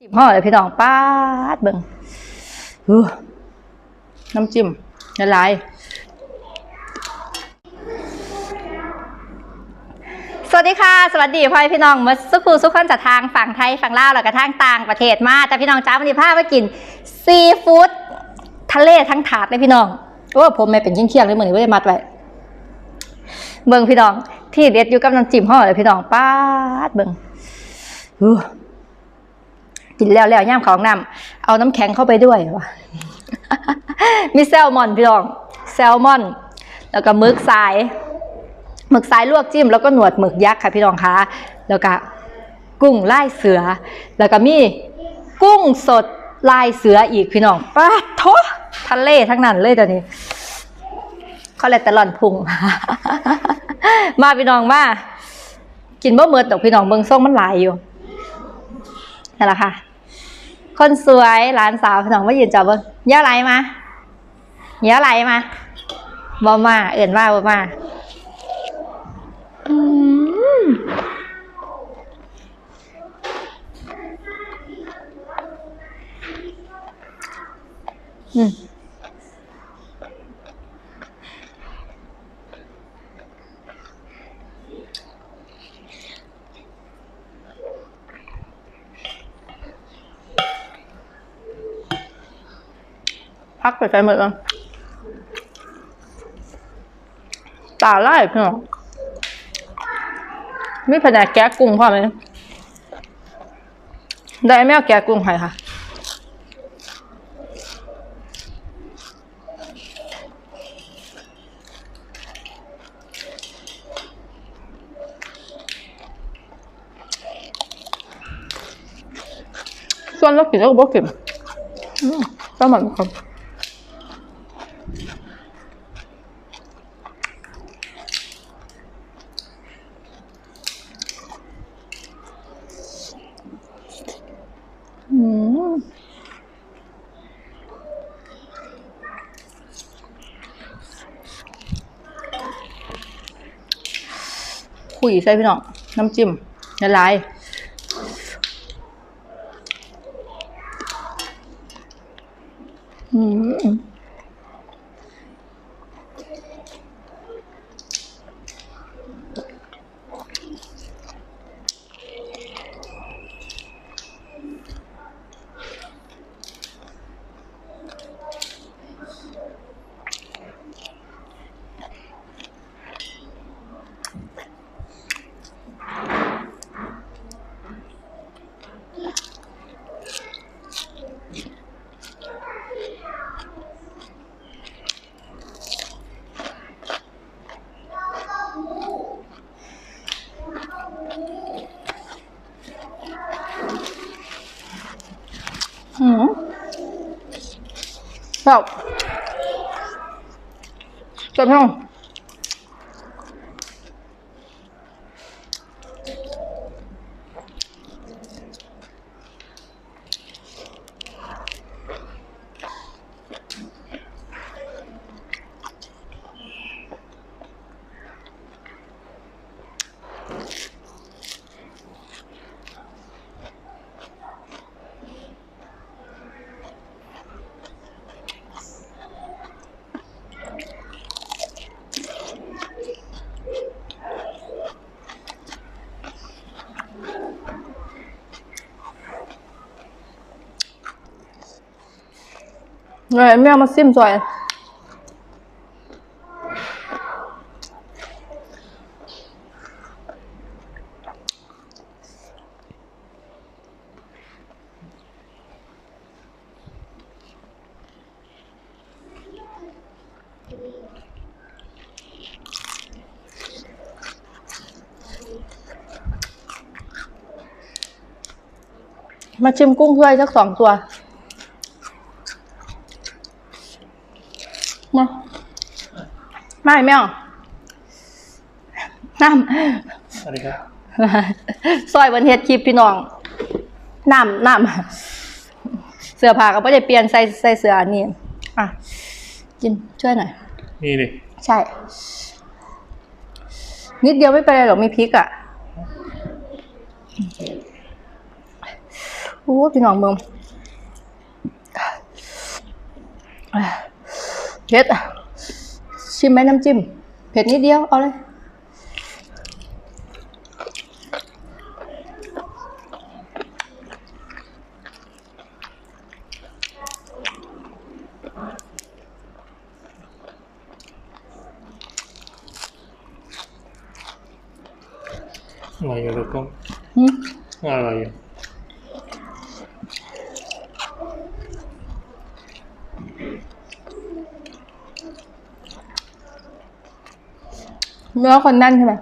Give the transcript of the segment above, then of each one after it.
จิ้มห่อเลยพี่น้องป้าดเบิ่งอู้น้ำจิ้มละลายสวัสดีค่ะ สวัสดีพ่อแม่พี่น้องเมื่อสักครู่สุกคนจากทางฝั่งไทยฝั่งลาวแล้วก็ทางต่างประเทศมาแต่พี่น้องจ้าวันนี้พามากิน ซีฟู้ดทะเลทั้งถาดเลยพี่น้องโอ้ผมไม่เป็นยิ่งเคียงเลยเหมือนไม่ได้มัดไว้เบิ่งพี่น้อง ที่เด็ดอยู่กับน้ำจิ้มห่อเลยพี่น้องป้าดเบิ่งอู้ กินแล้วแล้วย่ามของน้ำเอาน้ำแข็งเข้าไปด้วยวะมีแซลมอนพี่น้อง แซลมอน แล้วก็หมึกสายหมึกสายลวกจิ้ม แล้วก็หนวดหมึกยักษ์ค่ะพี่น้องคะแล้วก็กุ้งลายเสือ แล้วก็มีกุ้งสดลายเสืออีกพี่น้องป้าดโททะเลทั้งนั้นเลยตอนนี้เขาเลยตะลอนพุง มาพี่น้องมากินบ่เมิดดอกพี่น้องเบิงส่งมันหลายอยู่นั่นแหละค่ะ คนสวยหลานสาวพี่น้องมายืนจับเบิ้งเยอะไหลมาเยอะไหลมาบ่มาเอื่นว่าบ่มาอืมอืม พักไปไฟ หมดแล้วตาไล่พี่น้องมีแผนกแกะกุ้งพอไหมได้แมวแกะกุ้งให้ค่ะส่วนเรากินแล้วก็บอกกินอืมก็มือนกันอืม คุยใส่พี่น้องน้ำจิ้มละลายอืมอืม แบบ เจ็บพี่น้องเลยแม่เอามาซิมสวยมาชิมกุ้งถ้วยสักสองตัว มาไม่แมวน้สวัสดีครับำ ซอยบนเฮ็ดคลิปพี่น้อง น้ำน้ำเสื้อผ้าก็ไม่ได้เปลี่ยนใส่ใส่เสื้ออันนี้อะ กินช่วยหน่อย นี่ดิใช่ นิดเดียวไม่เป็นไรหรอกมีพริกอะโอ้พี่น้องเมือง เผ็ดชิมไหมน้ำจิ้ม เผ็ดนิดเดียว เอาเลยอะไรอยู่ลูกกุ้งหืมอะไรอยู่ เนื้อคนแน่นใช่ไหม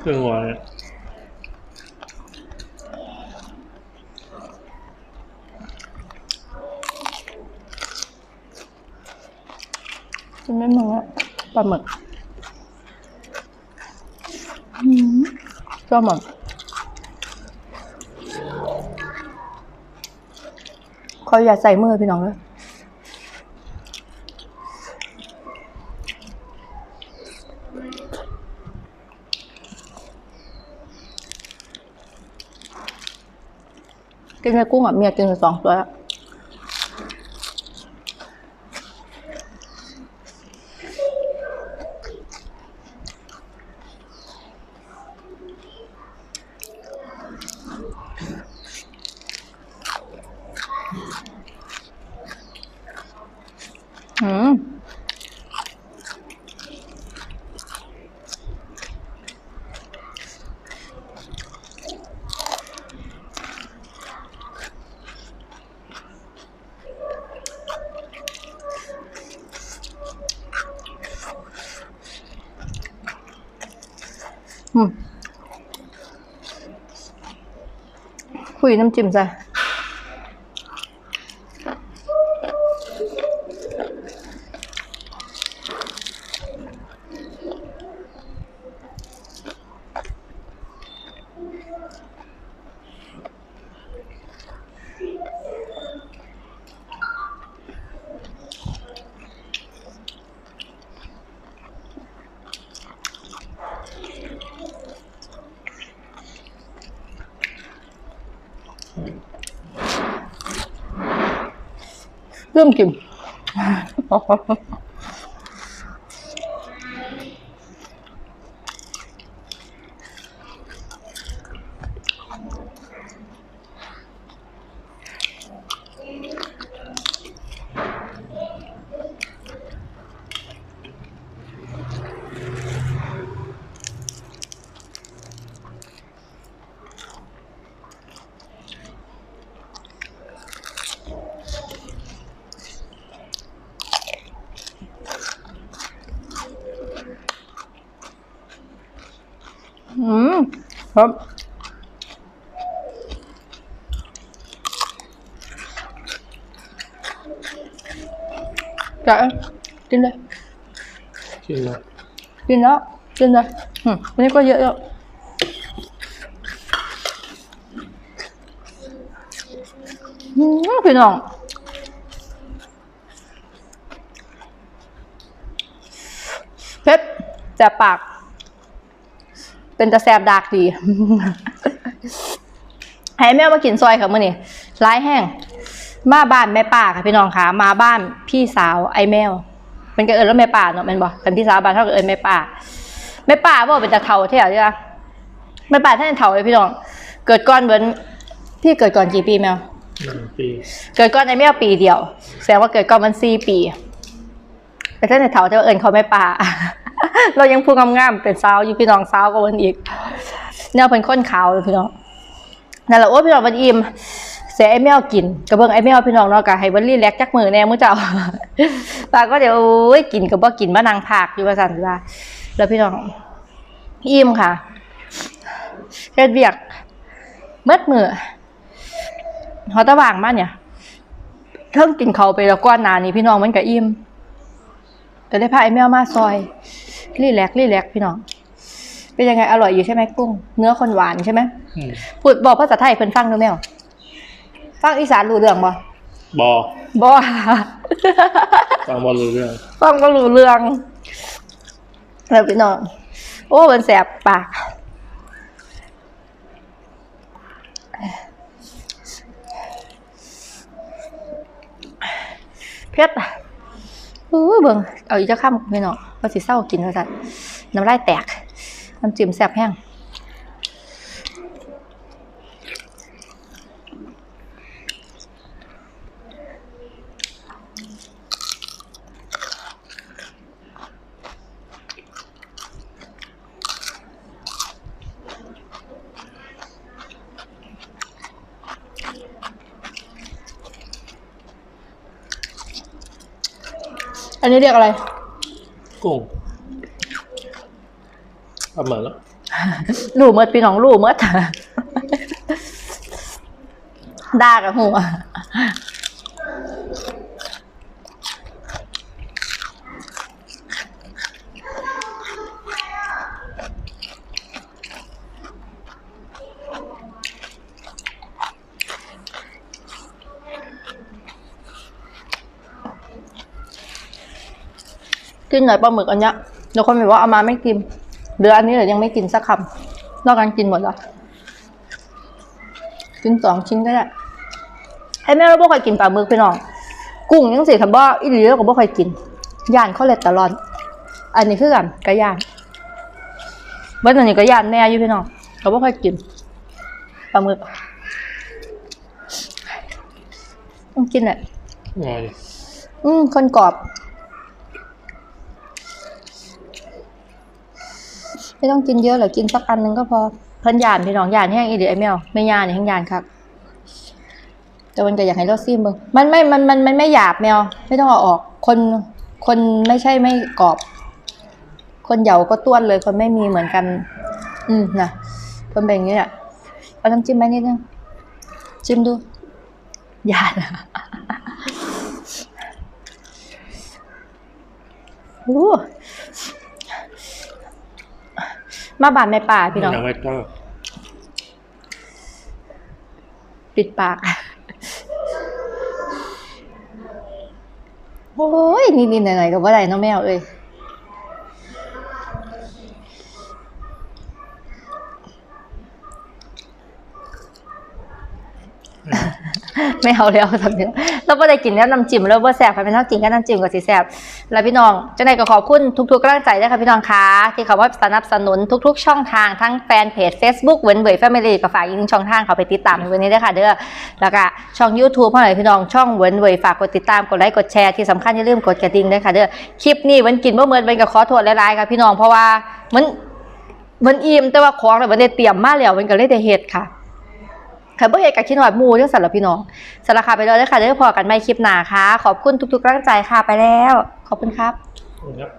เครื่องหัวเนี่ยชิมไม่มึงอะปลาหมึกหืมปลาหมึกขออย่าใส่มือพี่น้องเลย กินไปกุ้งอะเมียกินไปสองตัวแล้วอืม คุยน้ำ จิ้มใส่เริ่มกิน อืมครับ จะกินเลยกินเลยกินแล้วกินเลยอืมวันนี้ก็เยอะแล้วอืมพี่น้องเผ็ดแต่บปากเป็นตะแซบดากดีให้แม่มากินซอยค่ะมื่อนี้ร้ายแห้ง มาบ้านแม่ป่าค่ะพี่น้องค่ะ มาบ้านพี่สาวไอ้แมวเป็นก็เอิญแล้วแม่ป่าเนาะแมันบอกเป็นพี่สาวบ้านเท่ากับเอิญแม่ป่าแม่ป่าบอกเป็นตะเทาเท่าใช่ปะแม่ป่าท่านเทาเลยพี่น้อง เกิดก่อนเหมือนพี่เกิดก่อนกี่ปีแมวหนึ่งปี เกิดก่อนไอ้แมวปีเดียว แสดงว่าเกิดก่อนมันสี่ปีแต่ท่านในเถาจะเอิญเขาไม่ป่า เรายังพูดงามๆเป็นสาวอยู่พี่น้องสาวกว่าวันอีกเนี่ยเป็นคนขาวเลยพี่น้องนั่นแหละโอ้พี่น้องวันอิ่มเสียไอ้แมวกินกระเบื้องไอ้แมวพี่น้องเนาะกะให้บันรีแลกจักมือแน่มื้อเจ้าปาก็เดี๋ยวโอ้ยกินกับบ่กินมานางผากอยู่ว่าซั่นว่าแล้วพี่น้องอิ่มค่ะเฮ็ดเวียกเมื่อมือเฮาตะว่างมาเนี่ยเทิงกินเขาวไปแล้วก้อนหนานี้พี่น้องมันก็อิ่มก็ได้พาไอ้แมวมาซอยรีแลกซ์รีแลกซ์พี่น้องเป็นยังไงอร่อยอยู่ใช่ไหมกุ้ง เนื้อคนหวานใช่ไหมอืมพูดบอกภาษาไทยเพิ่นฟังดูแมว ฟังอีสานรู้เรื่องบ่บ่บ่ ฟังบ่รู้เรื่องฟังก็รู้เรื่องแล้วพี่น้อง โอ้มันแสบปาก เพชรอู้เบิ่งเอาอีกจะข้ามพี่น้องว่าสิเศร้ากินว่าสัตว์น้ำลายแตก น้ำจิ้มแสบแห้ง นนี้เรียกอะไร กุ้งทำเหมือนแล้วลู่เมดพี่น้องลู่เมดด่ากับหัว กินหน่อยปลาหมึกอันเนี้ยเดี๋ยวคนบอกว่าเอามาไม่กินเหลืออันนี้เหลือยังไม่กินสักคำนอกกันกินหมดแล้วกินสองชิ้นก็ได้ให้แม่เราบ่ค่อยกินปลาหมึกพี่น้องกุ้งยังสิคับบ่อีหลีเราก็บ่ค่อยกินย่านข้อเลตตลอดอันนี้คือกันกระย่านเบิ้ลอันนี้ก็ย่านแน่อยู่พี่น้องเขาบ่ค่อยกินปลาหมึกต้องกินแหละไงดิอืมคนกรอบ ไม่ต้องกินเยอะหรอกกินสักอันหนึงก็พอเพิ่นยานพี่น้องยานแห้งอีเดียไอแมวไม่ยานนี่แห้งยานครับแต่มันก็อยากให้ราซิมเบิ่งมันไม่ มัน มัน มันไม่หยาบแมว ไม่ต้องเอาออก คน คนไม่ใช่ไม่กรอบ คนเหยาก็ต้วนเลย คนไม่มีเหมือนกัน อืมนะคนเป็นอย่างนี้แหละเอาน้ำจิ้มไหมนิดนึง จิ้มดู ยานอะโอ้ มาบานในป่าพี่น้องยังไม่ก็ปิดปาก โอ้ยนิดๆหน่อยๆก็บ่ได้เน้องแมวเอ้ย ไม่เอาแล้วตอนนี้เราไม่ได้กินแล้วน้ำจิ้มแล้วว่าแสบค่ะพี่น้องกินแค่น้ำจิ้มกับสีแสบแล้วพี่น้องเจ้าหนก็ขอบคุณทุกๆกำลังใจด้วยค่ะพี่น้องคะที่เขาว่าสนับสนุนทุก ๆ ช่องทางทั้งแฟนเพจ Facebook เว้นเบย์แฟมิลี่กับฝากอีกหนึ่งช่องทางเขาไปติดตามในวันนี้ด้วยค่ะเด้อแล้วก็ช่อง YouTube เท่าไหร่อยพี่น้องช่องเว้นเบย์ฝากกดติดตามกดไลค์กดแชร์ที่สำคัญอย่าลืมกดกระดิ่งด้วยค่ะเด้อคลิปนี้วันกินเมื่อเมื่อวันก็ขอโทษหลายๆค่ะพี่น้องเพราะว่ามันมันอิ่มแต่ว่าของเนี่ยมันได้เตรียมมาแล้วมันก็เลยได้เฮ็ดค่ะ ค่ะเพื่เหตุกับคิดหอดมูเรื่องสารบพี่น้องสารคาไปเลยเด้อค่ะเด้อพอกันไม่คลิปหนาค่ะ ขอบคุณทุกๆกำลังใจค่ะไปแล้ว ขอบคุณครับครับ